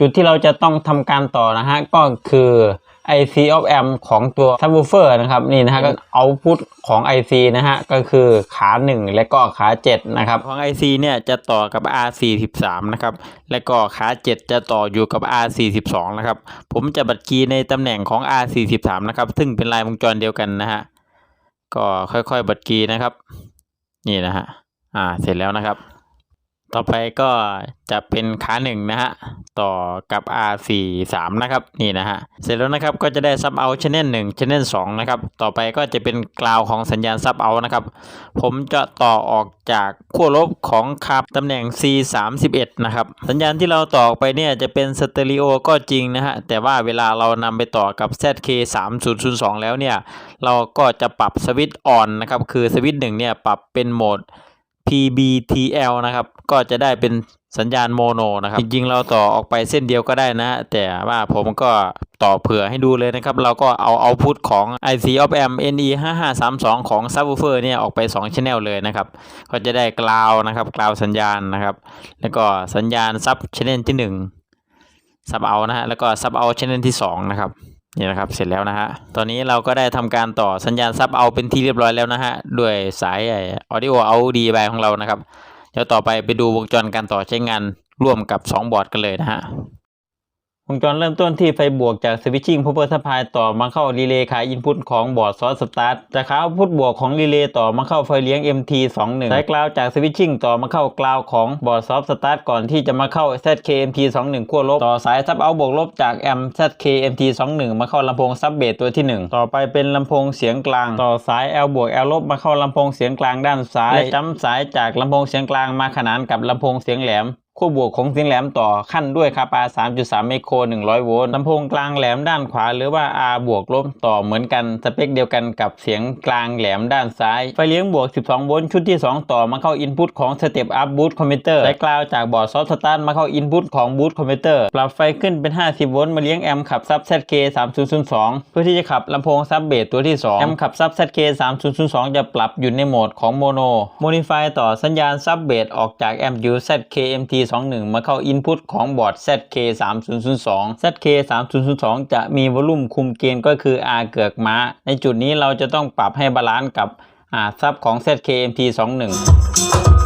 จุดที่เราจะต้องทำการต่อนะฮะก็คือ IC of M ของตัว subwoofer นะครับนี่นะฮะก็เอาพุทของ IC นะฮะก็คือขา 1 และก็ขา 7 นะครับ ของ IC เนี่ยจะต่อกับ R43 นะครับและก็ขา 7 จะต่ออยู่กับ R42 นะครับผมจะบัดกีในตำแหน่งของ R43 นะครับซึ่งเป็นลายวงจรเดียวกันนะฮะก็ค่อยๆบัดกีนะครับ นี่นะฮะอ่าเสร็จแล้วนะครับ ต่อไปก็จะเป็นขาหนึ่งนะฮะ ต่อกับ R43 นะครับ นี่นะฮะ เสร็จแล้วนะครับก็จะได้ซับเอาชแนลหนึ่งชแนลสองนะครับ ต่อไปก็จะเป็นกราวของสัญญาณซับเอานะครับ ผมจะต่อออกจากขั้วลบของคาบตำแหน่ง C31 นะครับ สัญญาณที่เราต่อไปเนี่ยจะเป็นสเตอริโอก็จริงนะฮะ แต่ว่าเวลาเรานำไปต่อกับ ZK3002 แล้วเนี่ย เราก็จะปรับสวิตช์ออนนะครับ คือสวิตช์หนึ่งเนี่ยปรับเป็นโหมด PBTL นะครับ ก็จะได้เป็นสัญญาณโมโนนะครับ จริงๆ เราต่อออกไปเส้นเดียวก็ได้นะ แต่ว่าผมก็ต่อเผื่อให้ดูเลยนะครับ เราก็เอาเอาพุทของ IC of MNE5532 ของ subwoofer เนี่ยออกไป2 channel เลยนะครับ ก็จะได้กราวนะครับกราวสัญญาณนะครับ แล้วก็สัญญาณซับ channel ที่ 1ซับเอานะฮะแล้วก็ซับเอา channel ที่ 2 นะครับ นี่นะครับเสร็จแล้วนะฮะตอนนี้เราก็ได้ทำการต่อสัญญาณซับเอาเป็นที่เรียบร้อยแล้วนะฮะด้วยสายไอ้ audio out d by ของเรานะครับเดี๋ยวต่อไปไปดูวงจรการต่อใช้งานร่วมกับ 2 บอร์ดกันเลยนะฮะ วงจรเริ่มต้นที่ไฟบวกจากสวิตชิ่งพ o ว e r ส u p p ายต่อมาเข้ารีเลย์ขาอินพุตของบอร์ดซอสสตาร์ทจากขาพุตบวกของรีเลย์ต่อมาเข้าไฟเลี้ยง MT21 สายกราวจากสวิตชิ่งต่อมาเข้ากราวของบอร์ดซอฟสตาร์ทก่อนที่จะมาเข้า ZKMT21 ขั้วลบ ต่อสายซับเอาบวกลบจากแอม ZKMT21 มาเข้าลำโพงซับเบสตัวที่ 1 ต่อไปเป็นลำโพงเสียงกลาง ต่อสาย L บวก L ลบมาเข้าลำโพงเสียงกลางด้านซ้ายและจ้ำสายจากลำโพงเสียงกลางมาขนานกับลำโพงเสียงแหลม ขั้วบวกของเสียงแหลมต่อขั้นด้วยคาปา 3.3 ไมโคร 100 โวลต์ลำโพงกลางแหลมด้านขวา หรือว่า R บวกลบต่อเหมือนกัน สเปคเดียวกันกับเสียงกลางแหลมด้านซ้าย ไฟเลี้ยงบวก 12 โวลต์ชุดที่ 2 ต่อมาเข้าอินพุตของ Step Up Boost Converter และกลาวจากบอร์ดซอฟต์สตาร์ทมาเข้าอินพุตของ Boost Converter ปรับไฟขึ้นเป็น 50 โวลต์มาเลี้ยงแอมป์ขับซับ ZK 3002 เพื่อที่จะขับลำโพงซับเบสตัวที่2แอมป์ขับซับ ZK 3002 จะปรับอยู่ในโหมดของโมโนโมดิฟายต่อสัญญาณซับเบสออกจากแอมป์ยู ZK 21มาเข้าอินพุตของบอร์ด ZK 3002 ZK 3002 จะมีวอลลุ่มคุมเกณฑ์ก็คือ R เกือกม้า ในจุดนี้เราจะต้องปรับให้บาลานซ์กับอ่าซับของ ZK MT21